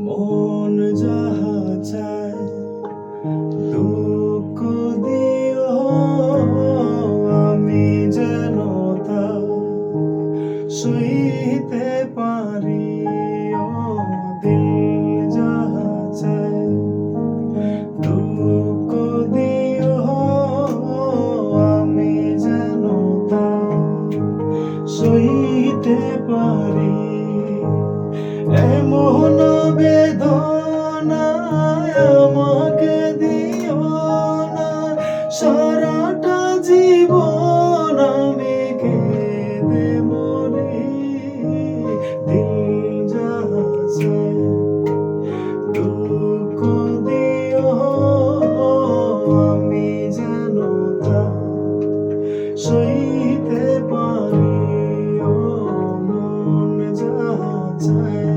মন যাহা চায় দুঃখ দিও আমি যেন তা সইতে পারি ও দিল এমন বেদনা দিও না। সারাটা জীবন আমি কেঁদে মরি। আমি সইতে পারি ও মন যাহা চায়